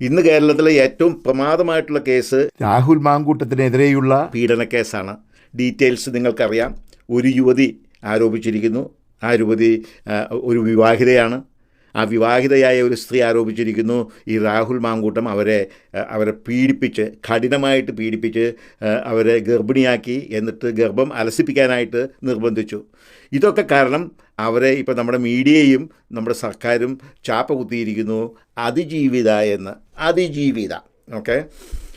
ഇന്ന് കേരളത്തിലെ ഏറ്റവും പ്രമാദമായിട്ടുള്ള കേസ് രാഹുൽ മാങ്കൂട്ടത്തിനെതിരെയുള്ള പീഡന കേസാണ്. ഡീറ്റെയിൽസ് നിങ്ങൾക്കറിയാം. ഒരു യുവതി ആരോപിച്ചിരിക്കുന്നു. ആ യുവതി ഒരു വിവാഹിതയാണ്. ആ വിവാഹിതയായ ഒരു സ്ത്രീ ആരോപിച്ചിരിക്കുന്നു. ഈ രാഹുൽ മാങ്കൂട്ടം അവരെ അവരെ പീഡിപ്പിച്ച് കഠിനമായിട്ട് പീഡിപ്പിച്ച് അവരെ ഗർഭിണിയാക്കി എന്നിട്ട് ഗർഭം അലസിപ്പിക്കാനായിട്ട് നിർബന്ധിച്ചു. ഇതൊക്കെ കാരണം അവരെ ഇപ്പോൾ നമ്മുടെ മീഡിയയും നമ്മുടെ സർക്കാരും ചാപ്പ കുത്തിയിരിക്കുന്നു. അതിജീവിത എന്ന്. അതിജീവിത ഓക്കെ?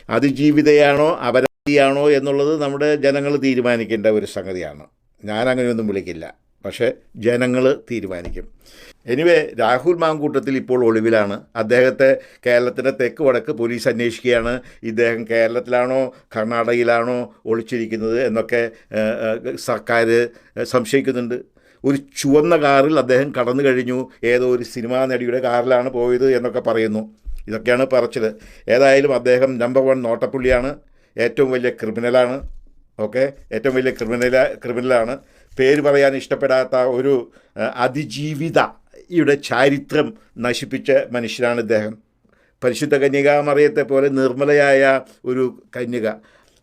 അതിജീവിതയാണോ അപരാധിയാണോ എന്നുള്ളത് നമ്മുടെ ജനങ്ങൾ തീരുമാനിക്കേണ്ട ഒരു സംഗതിയാണ്. ഞാൻ അങ്ങനെയൊന്നും വിളിക്കില്ല പക്ഷേ ജനങ്ങൾ തീരുമാനിക്കും. എനിവേ രാഹുൽ മാങ്കൂട്ടത്തിൽ ഇപ്പോൾ ഒളിവിലാണ്. അദ്ദേഹത്തെ കേരളത്തിന്റെ തെക്ക് വടക്ക് പോലീസ് അന്വേഷിക്കുകയാണ്. ഇദ്ദേഹം കേരളത്തിലാണോ കർണാടകയിലാണോ ഒളിച്ചിരിക്കുന്നത് എന്നൊക്കെ സർക്കാർ സംശയിക്കുന്നുണ്ട്. ഒരു ചുവന്ന കാറിൽ അദ്ദേഹം കടന്നു കഴിഞ്ഞു. ഏതോ ഒരു സിനിമാ നടിയുടെ കാറിലാണ് പോയത് എന്നൊക്കെ പറയുന്നു. ഇതൊക്കെയാണ് പറച്ചിൽ ഏതായാലും അദ്ദേഹം നമ്പർ വൺ നോട്ടപ്പുള്ളിയാണ്. ഏറ്റവും വലിയ ക്രിമിനലാണ്. ഓക്കെ? ഏറ്റവും വലിയ ക്രിമിനല ക്രിമിനലാണ്. പേര് പറയാൻ ഇഷ്ടപ്പെടാത്ത ഒരു അതിജീവിതയുടെ ചാരിത്രം നശിപ്പിച്ച മനുഷ്യനാണ് ഇദ്ദേഹം. പരിശുദ്ധ കന്യകാമറിയത്തെ പോലെ നിർമ്മലയായ ഒരു കന്യക.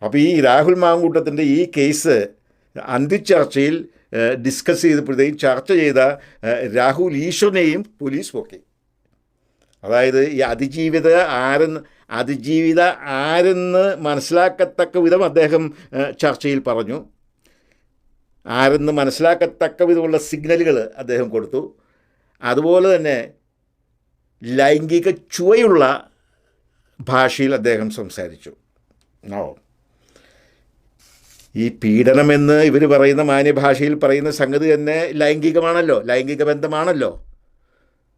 അപ്പോൾ ഈ രാഹുൽ മാങ്കൂട്ടത്തിന്റെ ഈ കേസ് അന്തിച്ചർച്ചയിൽ ഡിസ്കസ് ചെയ്തപ്പോഴത്തേക്കും ചർച്ച ചെയ്ത രാഹുൽ ഈശ്വറിനെയും പോലീസ് പൊക്കി. അതായത് ഈ അതിജീവിത ആരെന്ന് അതിജീവിത ആരെന്ന് മനസ്സിലാക്കത്തക്ക വിധം അദ്ദേഹം ചർച്ചയിൽ പറഞ്ഞു. ആരെന്ന് മനസ്സിലാക്കത്തക്ക വിധമുള്ള സിഗ്നലുകൾ അദ്ദേഹം കൊടുത്തു. അതുപോലെ തന്നെ ലൈംഗിക ചുവയുള്ള ഭാഷയിൽ അദ്ദേഹം സംസാരിച്ചു. ഓ ഈ പീഡനമെന്ന് ഇവർ പറയുന്ന മാന്യഭാഷയിൽ പറയുന്ന സംഗതി തന്നെ ലൈംഗികമാണല്ലോ ലൈംഗിക ബന്ധമാണല്ലോ.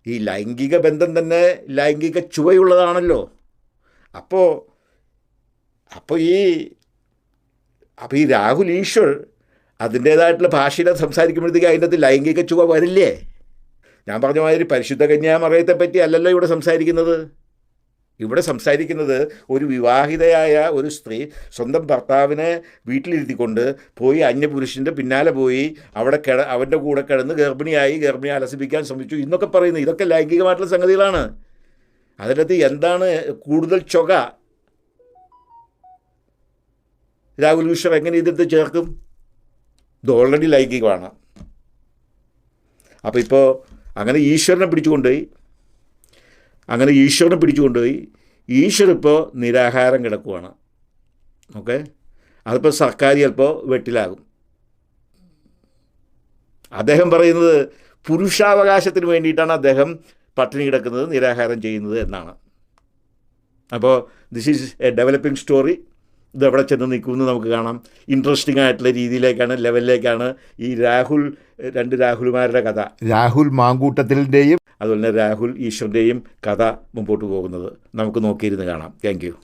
ഈ ലൈംഗിക ബന്ധം തന്നെ ലൈംഗിക ചുവയുള്ളതാണല്ലോ. അപ്പോൾ അപ്പോൾ ഈ അപ്പോൾ ഈ രാഹുൽ ഈശ്വർ അതിന്റേതായിട്ടുള്ള ഭാഷയിൽ സംസാരിക്കുമ്പോഴത്തേക്ക് അതിന്റെ അകത്ത് ലൈംഗിക ചുവ വരില്ലേ? ഞാൻ പറഞ്ഞ മാതിരി പരിശുദ്ധ കന്യാമറയത്തെ പറ്റി അല്ലല്ലോ ഇവിടെ സംസാരിക്കുന്നത്. ഇവിടെ സംസാരിക്കുന്നത് ഒരു വിവാഹിതയായ ഒരു സ്ത്രീ സ്വന്തം ഭർത്താവിനെ വീട്ടിലിരുത്തിക്കൊണ്ട് പോയി അന്യപുരുഷന്റെ പിന്നാലെ പോയി അവിടെ കിട അവന്റെ കൂടെ കിടന്ന് ഗർഭിണിയായി ഗർഭിണിയെ അലസിപ്പിക്കാൻ ശ്രമിച്ചു എന്നൊക്കെ പറയുന്നു. ഇതൊക്കെ ലൈംഗികമായിട്ടുള്ള സംഗതികളാണ്. അതിനകത്ത് എന്താണ് കൂടുതൽ ചൊക? രാഹുൽ ഈശ്വർ എങ്ങനെ ഇതിട്ട് ചേർക്കും? ഇത് ഓൾറെഡി ലൈംഗികമാണ്. അപ്പോൾ ഇപ്പോൾ അങ്ങനെ ഈശ്വരനെ പിടിച്ചുകൊണ്ടുപോയി അങ്ങനെ ഈശ്വരനെ പിടിച്ചുകൊണ്ടുപോയി. ഈശ്വർ ഇപ്പോൾ നിരാഹാരം കിടക്കുവാണ്. ഓക്കെ? അതിപ്പോൾ സർക്കാർ ചിലപ്പോൾ വെട്ടിലാകും. അദ്ദേഹം പറയുന്നത് പുരുഷാവകാശത്തിന് വേണ്ടിയിട്ടാണ് അദ്ദേഹം പട്ടിണി കിടക്കുന്നത് നിരാഹാരം ചെയ്യുന്നത് എന്നാണ്. അപ്പോൾ this is a developing story ഇത് എവിടെ ചെന്ന് നിൽക്കുമെന്ന് നമുക്ക് കാണാം. ഇൻട്രസ്റ്റിംഗ് ആയിട്ടുള്ള രീതിയിലേക്കാണ് ലെവലിലേക്കാണ് ഈ രാഹുൽ രണ്ട് രാഹുൽമാരുടെ കഥ. രാഹുൽ മാങ്കൂട്ടത്തിന്റെയും അതുപോലെ തന്നെ രാഹുൽ ഈശ്വറിന്റെയും കഥ മുമ്പോട്ട് പോകുന്നത്. നമുക്ക് നോക്കിയിരുന്ന് കാണാം. Thank you